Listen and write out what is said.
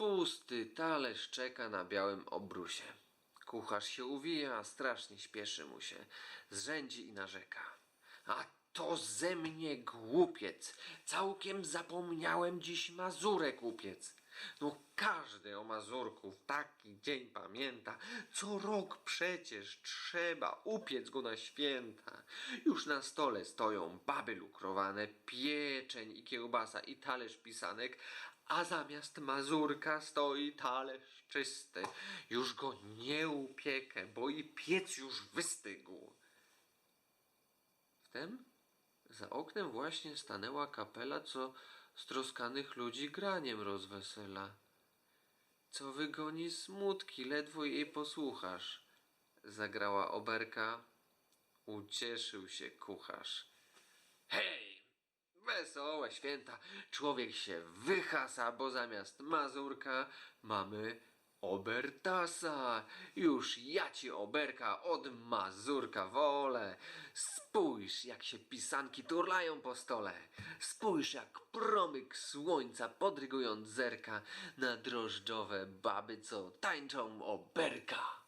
Pusty talerz czeka na białym obrusie. Kucharz się uwija, strasznie śpieszy mu się. Zrzędzi i narzeka. A to ze mnie głupiec. Całkiem zapomniałem dziś mazurek upiec. No każdy o mazurku w taki dzień pamięta. Co rok przecież trzeba upiec go na święta. Już na stole stoją baby lukrowane, pieczeń i kiełbasa i talerz pisanek, a zamiast mazurka stoi talerz czysty. Już go nie upiekę, bo i piec już wystygł. Wtem za oknem właśnie stanęła kapela, co stroskanych ludzi graniem rozwesela. Co wygoni smutki, ledwo jej posłuchasz. Zagrała oberka, ucieszył się kucharz. Hej! Wesołe święta, człowiek się wyhasa, bo zamiast mazurka mamy obertasa. Już ja ci oberka od mazurka wolę. Spójrz, jak się pisanki turlają po stole. Spójrz, jak promyk słońca podrygując zerka na drożdżowe baby, co tańczą oberka.